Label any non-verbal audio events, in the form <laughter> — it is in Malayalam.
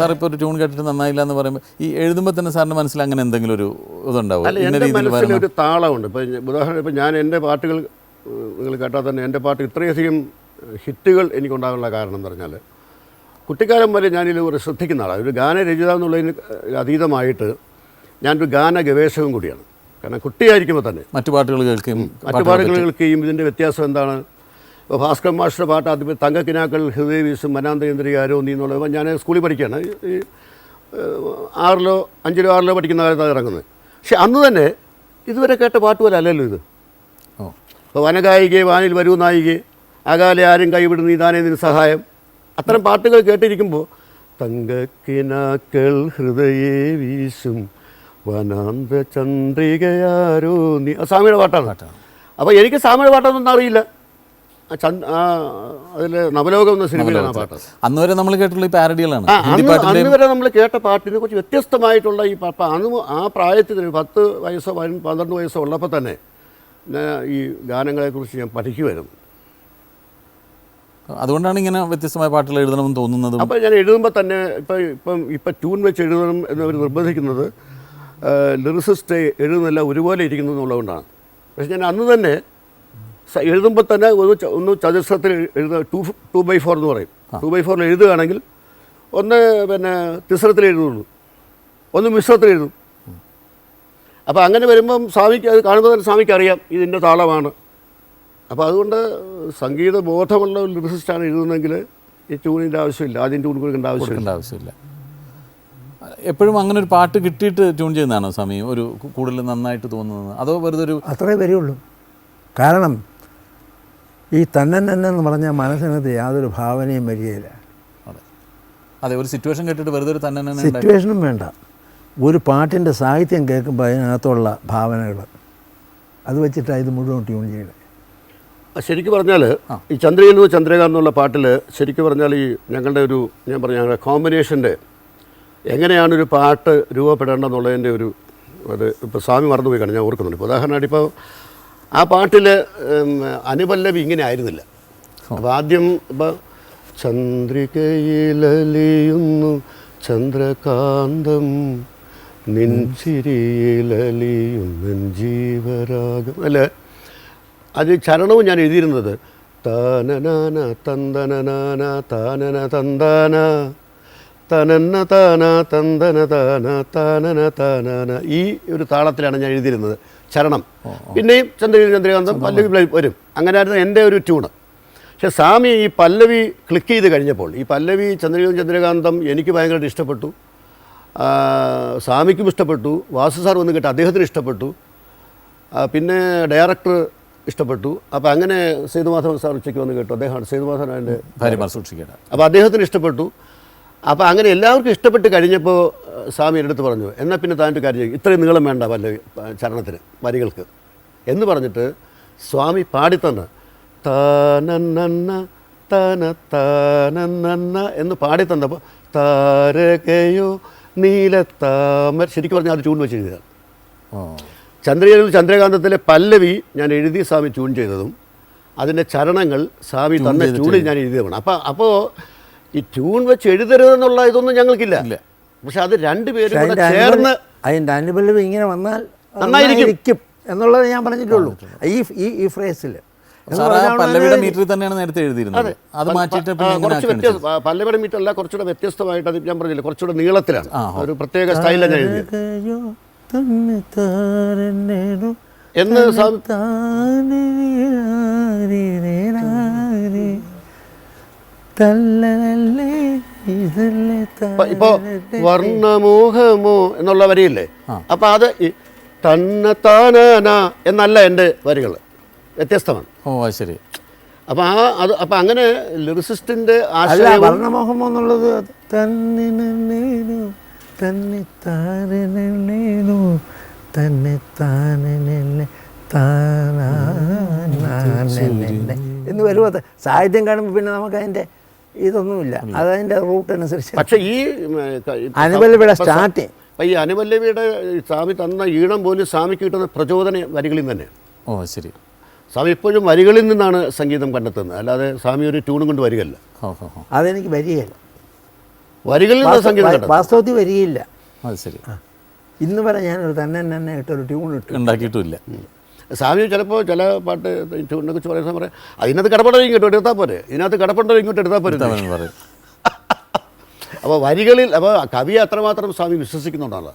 സാർ ഇപ്പോൾ ഒരു ട്യൂൺ കേട്ടിട്ട് നന്നായില്ല എന്ന് പറയുമ്പോൾ ഈ എഴുതുമ്പോൾ തന്നെ സാറിന്റെ മനസ്സിൽ അങ്ങനെ എന്തെങ്കിലും ഒരു ഇതുണ്ടാവും? എന്റെ മനസ്സിൽ ഒരു താളമുണ്ട്. ഇപ്പം ഉദാഹരണം ഇപ്പം ഞാൻ എന്റെ പാട്ടുകൾ നിങ്ങൾ കേട്ടാൽ തന്നെ എന്റെ പാട്ട് ഇത്രയധികം ഹിറ്റുകൾ എനിക്കുണ്ടാകാനുള്ള കാരണം എന്ന് പറഞ്ഞാൽ കുട്ടിക്കാലം വരെ ഞാനിത് ഒരു ശ്രദ്ധിക്കുന്ന ആളാണ് ഒരു ഗാനരചിത എന്നുള്ളതിന് അതീതമായിട്ട് ഞാനൊരു ഗാന ഗവേഷകൻ കൂടിയാണ്. കാരണം കുട്ടിയായിരിക്കുമ്പോൾ തന്നെ മറ്റു പാട്ടുകൾ കേൾക്കുകയും മറ്റു പാട്ടുകൾ കേൾക്കുകയും ഇതിന്റെ വ്യത്യാസം എന്താണ്? ഇപ്പോൾ ഭാസ്കർ മാഷ്ടർ പാട്ട് ആദ്യം തങ്കക്കിനാക്കൾ ഹൃദയ വീസും മനാന്തേന്ദ്രിയ ആരോ നീ എന്നുള്ളത് ഞാൻ സ്കൂളിൽ പഠിക്കുകയാണ്. ഈ ആറിലോ അഞ്ചിലോ ആറിലോ പഠിക്കുന്ന കാലത്താണ് ഇറങ്ങുന്നത്. പക്ഷെ അന്ന് തന്നെ ഇതുവരെ കേട്ട പാട്ട് പോലെ അല്ലല്ലോ ഇത്. ഓ. ഇപ്പോൾ വനഗായികയെ വാനിൽ വരൂ നായികയെ അകാലെ ആരും കൈവിടുന്നു നീതാനേ നിന് സഹായം. അത്തരം പാട്ടുകൾ കേട്ടിരിക്കുമ്പോൾ തങ്കക്കിനാക്കൾ ഹൃദയേ വീശും വനാന്ത ചന്ദ്രികയാരോ നീ സ്വാമിയുടെ പാട്ടാണ്. അപ്പോൾ എനിക്ക് സ്വാമിയുടെ പാട്ടൊന്നും അറിയില്ല. അതിൽ നവലോകം എന്ന സിനിമയിലാണ് പാട്ട്. അന്ന് വരെ നമ്മൾ കേട്ടുള്ള ഈ പാരഡികളാണ്. അന്ന് വരെ നമ്മൾ കേട്ട പാട്ടിനെ കുറിച്ച് വ്യത്യസ്തമായിട്ടുള്ള ഈ അന്ന് ആ പ്രായത്തിൽ പത്ത് വയസ്സോ പന്ത്രണ്ട് വയസ്സോ ഉള്ളപ്പോൾ തന്നെ ഞാൻ ഈ ഗാനങ്ങളെക്കുറിച്ച് ഞാൻ പഠിക്കുമായിരുന്നു അതുകൊണ്ടാണ് ഇങ്ങനെ വ്യത്യസ്തമായ പാട്ടുകൾ എഴുതണമെന്ന് തോന്നുന്നത് അപ്പോൾ ഞാൻ എഴുതുമ്പോൾ തന്നെ ഇപ്പം ഇപ്പം ഇപ്പം ട്യൂൺ വെച്ച് എഴുതണം എന്നവർ നിർബന്ധിക്കുന്നത് ലിറിസിസ്റ്റ് എഴുതുന്നില്ല ഒരുപോലെ ഇരിക്കുന്നു എന്നുള്ളതുകൊണ്ടാണ്. പക്ഷെ ഞാൻ അന്ന് തന്നെ എഴുതുമ്പോൾ തന്നെ ഒന്ന് ഒന്ന് ചതുശ്രത്തിൽ എഴുതുക. ടു ടു ബൈ ഫോർ എന്ന് പറയും. ടു ബൈ ഫോറിൽ എഴുതുകയാണെങ്കിൽ ഒന്ന് പിന്നെ തിസ്രത്തിൽ എഴുതുള്ളൂ. ഒന്ന് മിശ്രത്തിൽ എഴുതും. അപ്പോൾ അങ്ങനെ വരുമ്പം സ്വാമിക്ക് അത് കാണുമ്പോൾ തന്നെ സ്വാമിക്ക് അറിയാം ഇതിന്റെ താളമാണ്. അപ്പോൾ അതുകൊണ്ട് സംഗീത ബോധമുള്ള ഒരു ലിറിസിസ്റ്റാണ് എഴുതുന്നതെങ്കിൽ ഈ ട്യൂണിന്റെ ആവശ്യമില്ല. ആദ്യം ട്യൂൺ കൊടുക്കേണ്ട ആവശ്യമില്ല. ആവശ്യമില്ല. എപ്പോഴും അങ്ങനെ ഒരു പാട്ട് കിട്ടിയിട്ട് ട്യൂൺ ചെയ്യുന്നതാണോ സ്വാമി? ഒരു കൂടുതൽ നന്നായിട്ട് തോന്നുന്നത്? അതോ വെറുതെ ഒരു അത്രേ വരെയുള്ളൂ കാരണം ഈ തന്നെ തന്നെ എന്ന് പറഞ്ഞാൽ മനസ്സിനകത്ത് യാതൊരു ഭാവനയും വരികയില്ല. അതെ. ഒരു സിറ്റുവേഷൻ കേട്ടിട്ട് വെറുതെ ഒരു തന്നെ സിറ്റുവേഷനും വേണ്ട. ഒരു പാട്ടിന്റെ സാഹിത്യം കേൾക്കുമ്പോൾ അതിനകത്തുള്ള ഭാവനകൾ. അത് വെച്ചിട്ടാണ് ഇത് മുഴുവൻ ട്യൂൺ ചെയ്യുന്നത് ശരിക്കും പറഞ്ഞാൽ ഈ ചന്ദ്രയിൽ ചന്ദ്രകാന്ത് എന്നുള്ള പാട്ടിൽ ശരിക്കും പറഞ്ഞാൽ ഈ ഞങ്ങളുടെ ഒരു ഞാൻ പറഞ്ഞ ഞങ്ങളുടെ കോമ്പിനേഷന്റെ എങ്ങനെയാണ് ഒരു പാട്ട് രൂപപ്പെടേണ്ടതെന്നുള്ളതിന്റെ ഒരു അത് ഇപ്പോൾ സ്വാമി മറന്നുപോയി കാണും ഞാൻ ഓർക്കുന്നുണ്ട്. ഇപ്പോൾ ഉദാഹരണമായിട്ട് ഇപ്പോൾ ആ പാട്ടിൽ അനുപല്ലവി ഇങ്ങനെ ആയിരുന്നില്ല. അപ്പോൾ ആദ്യം ഇപ്പോൾ ചന്ദ്രികയിലലിയുന്നു ചന്ദ്രകാന്തം നിൻ ജീവരാഗം അല്ലേ? അത് ചരണവും ഞാൻ എഴുതിയിരുന്നത്. താനനാന തന്തനനാന താനന തന്താന തനന്ന താന തന്തന താന താനന താനാന ഈ ഒരു താളത്തിലാണ് ഞാൻ എഴുതിയിരുന്നത്. ചരണം. പിന്നെയും ചന്ദ്രഗിരി ചന്ദ്രകാന്തം പല്ലവി പ്ലേ- വരും. അങ്ങനെയായിരുന്നു എന്റെ ഒരു ട്യൂണ്. പക്ഷേ സ്വാമി ഈ പല്ലവി ക്ലിക്ക് ചെയ്ത് കഴിഞ്ഞപ്പോൾ ഈ പല്ലവി ചന്ദ്രഗിരി ചന്ദ്രകാന്തം എനിക്ക് ഭയങ്കരമായിട്ട് ഇഷ്ടപ്പെട്ടു. സ്വാമിക്കും ഇഷ്ടപ്പെട്ടു. വാസു സാർ വന്ന് കേട്ട് അദ്ദേഹത്തിന് ഇഷ്ടപ്പെട്ടു. പിന്നെ ഡയറക്ടർ ഇഷ്ടപ്പെട്ടു. അപ്പോൾ അങ്ങനെ സേതുമാധവൻ സാർ ഉച്ചയ്ക്ക് വന്ന് കേട്ടു. അദ്ദേഹമാണ് സേതുമാധവൻ അതിന്റെ ഭാര്യമാർ സൂക്ഷിക്കേണ്ട. അപ്പോൾ അദ്ദേഹത്തിന് ഇഷ്ടപ്പെട്ടു. അപ്പോൾ അങ്ങനെ എല്ലാവർക്കും ഇഷ്ടപ്പെട്ട് കഴിഞ്ഞപ്പോൾ സ്വാമി എന്റെ അടുത്ത് പറഞ്ഞു എന്നാൽ പിന്നെ താന്റെ കാര്യം ചെയ്യ്. ഇത്രയും നീളം വേണ്ട വല്ല ചരണത്തിന് വരികൾക്ക്. എന്ന് പറഞ്ഞിട്ട് സ്വാമി പാടിത്തന്ന് താനന്ന തന താനന്ന എന്ന് പാടിത്തന്നപ്പോൾ താരകയോ നീലത്താമര ശരിക്കും പറഞ്ഞാൽ അത് ചൂൺ വെച്ച് എഴുതിയതാണ് ചന്ദ്രയിൽ ചന്ദ്രകാന്തത്തിലെ പല്ലവി ഞാൻ എഴുതി സ്വാമി ചൂൺ ചെയ്തതും അതിന്റെ ചരണങ്ങൾ സ്വാമി തന്ന ട്യൂണിൽ ഞാൻ എഴുതിയതാണ് അപ്പോൾ അപ്പോൾ ഈ ട്യൂൺ വെച്ച് എഴുതരുതെന്നുള്ള ഇതൊന്നും ഞങ്ങൾക്കില്ല. ഇല്ല. പക്ഷെ അത് രണ്ടുപേരും ചേർന്ന് അതിന്റെ അനുബലം ഇങ്ങനെ വന്നാൽ നന്നായിരിക്കും. എന്നുള്ളത് ഞാൻ പറഞ്ഞിട്ടുള്ളൂ. ഈ ഈ ഈ ഫ്രേസിൽ പല്ലവിയുടെ മീറ്ററിൽ തന്നെയാണ് നേരത്തെ എഴുതിയിരുന്നത്. അത്. മാറ്റിയിട്ട് കുറച്ച് പല്ലവിടെ മീറ്റർ അല്ല കുറച്ചുകൂടെ വ്യത്യസ്തമായിട്ട് അത് ഞാൻ പറഞ്ഞില്ല കുറച്ചുകൂടെ നീളത്തിലാണ്. ഒരു പ്രത്യേക സ്റ്റൈലാണ് എഴുതിയത്. എന്ന് ഇപ്പൊ- വർണമോഹമോ എന്നുള്ള വരിയില്ലേ അപ്പൊ അത് തന്ന താനാന എന്നല്ല എന്റെ വരികൾ വ്യത്യസ്തമാണ് ഓ ശരി അപ്പൊ ആ അത് അപ്പൊ അങ്ങനെ ലിറിസിസ്റ്റിന്റെ വർണമോഹം എന്നുള്ളത് തന്നെ താനു തന്നെ താനെ താനെ എന്ന് വരുമോ സാഹിത്യം കാണുമ്പോൾ പിന്നെ നമുക്ക് അതിന്റെ ഇതൊന്നുമില്ല. അതതിന്റെ റൂട്ട് അനുസരിച്ച്. പക്ഷേ ഈ അനുപല്ലവിയുടെ ഇപ്പൊ അപ്പം ഈ അനുപല്ലവിയുടെ സ്വാമി തന്ന ഈണം പോലും സ്വാമിക്ക് കിട്ടുന്ന പ്രചോദന വരികളിൽ തന്നെ ഓ ശരി. സ്വാമി ഇപ്പോഴും വരികളിൽ നിന്നാണ് സംഗീതം കണ്ടെത്തുന്നത്. അല്ലാതെ സ്വാമി ഒരു ട്യൂണും കൊണ്ട് വരികയല്ല. അതെനിക്ക് വരികയില്ല. വരികളിൽ നിന്ന് സംഗീതം വാസ്തവത്തിൽ വരികയില്ല. അത് ശരി. ഇന്ന് വരെ ഞാനൊരു തന്നെ തന്നെ ഇട്ടൊരു ട്യൂൺ ഇട്ടു. ഉണ്ടാക്കിയിട്ടുമില്ല സ്വാമി ചിലപ്പോൾ ചില പാട്ട് ചൂണ്ടിനെ കുറിച്ച് പറയുന്ന സമയം അതിനകത്ത് കിടപ്പുണ്ടോ ഇങ്ങോട്ട് എടുത്താൽ പോരെ. ഇതിനകത്ത് കിടപ്പുണ്ടോ ഇങ്ങോട്ട് എടുത്താൽ പോരെ. പറയും. <laughs> അപ്പോൾ വരികളിൽ അപ്പോൾ കവിയെ അത്രമാത്രം സ്വാമി വിശ്വസിക്കുന്നുണ്ടാണ്